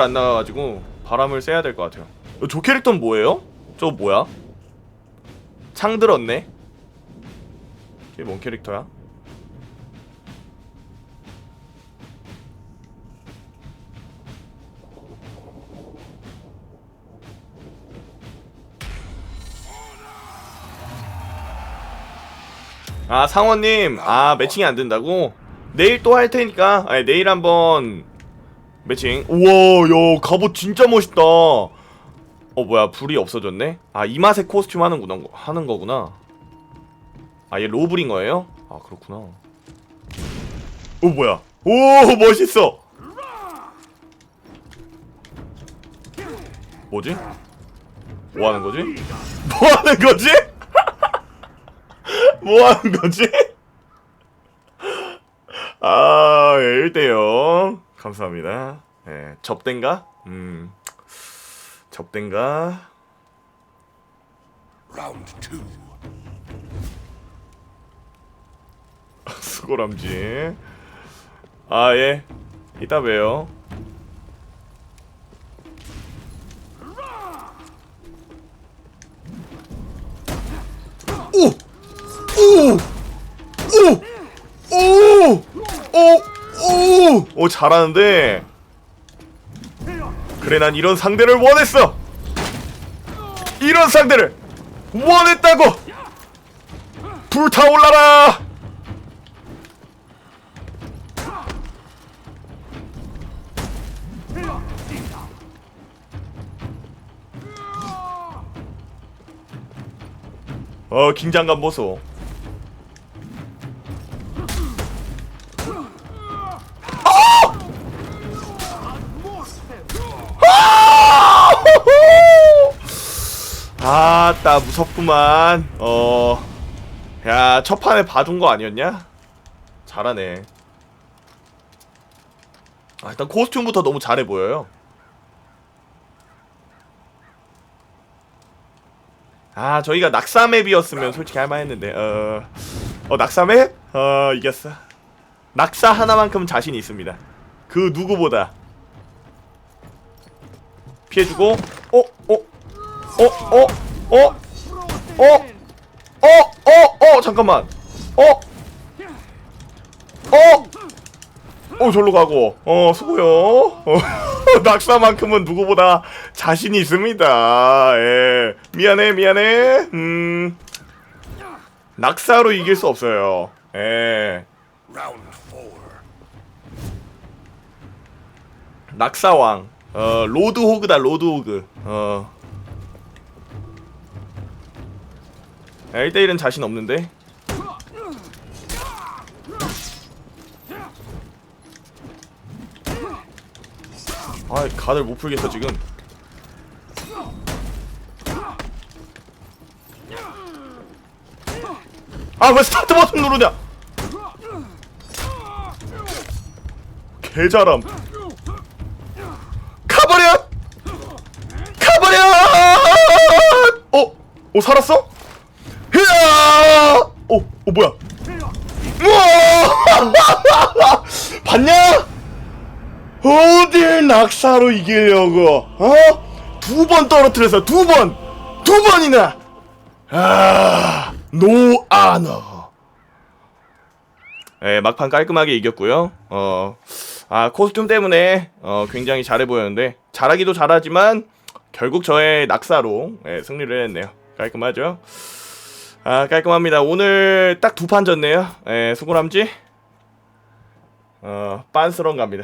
안 나가가지고 바람을 쐬야 될 것 같아요 어, 저 캐릭터는 뭐예요? 저거 뭐야? 창 들었네? 이게 뭔 캐릭터야? 아 상원님 아 매칭이 안 된다고? 내일 또 할 테니까 아니 내일 한번 매칭 우와 야 갑옷 진짜 멋있다 어 뭐야 불이 없어졌네? 아 이 맛에 코스튬 하는구나 하는 거구나 아 얘 로블인 거예요? 아 그렇구나 오 뭐야 오 멋있어 뭐지? 뭐 하는 거지? 뭐 하는 거지? 뭐 하는 거지? 아, 1대0. 감사합니다. 예, 접된가? 음, 접된가? Round two. 수고람지. 아, 예. 이따 봬요. 오! 오! 오! 잘하는데. 그래, 난 이런 상대를 원했어! 이런 상대를 원했다고! 불타올라라! 어 긴장감 보소 아! 아따 무섭구만 어야 첫판에 봐준 거 아니었냐? 잘하네 아 일단 코스튬부터 너무 잘해 보여요 아 저희가 낙사맵이었으면 솔직히 할만했는데 어... 어 낙사맵? 어 이겼어 낙사 하나만큼 자신 있습니다 그 누구보다 피해주고 어? 어? 어? 어? 어? 어? 어? 어? 어? 잠깐만 어? 어? 어 절로 가고 어 수고요 어, 낙사만큼은 누구보다 자신 있습니다 예 미안해 미안해 음 낙사로 이길 수 없어요 예. 낙사왕 어 로드 호그다 로드 호그 어 1대1은 자신 없는데. 아 가들 못 풀겠어 지금. 아 왜 스타트 버튼 누르냐? 개잘함. 가버려 가버려 어? 어 살았어? 어? 어 뭐야 우와 봤냐? 어딜 낙사로 이기려고 어? 두 번 떨어뜨려서 두 번! 두 번이나! 아, 노 아너. 예, 막판 깔끔하게 이겼고요. 어, 아, 코스튬 때문에 어, 굉장히 잘해 보였는데 잘하기도 잘하지만 결국 저의 낙사로 예, 승리를 했네요. 깔끔하죠? 아, 깔끔합니다. 오늘 딱 두 판 졌네요. 예, 수고람지. 어, 빤스런 갑니다.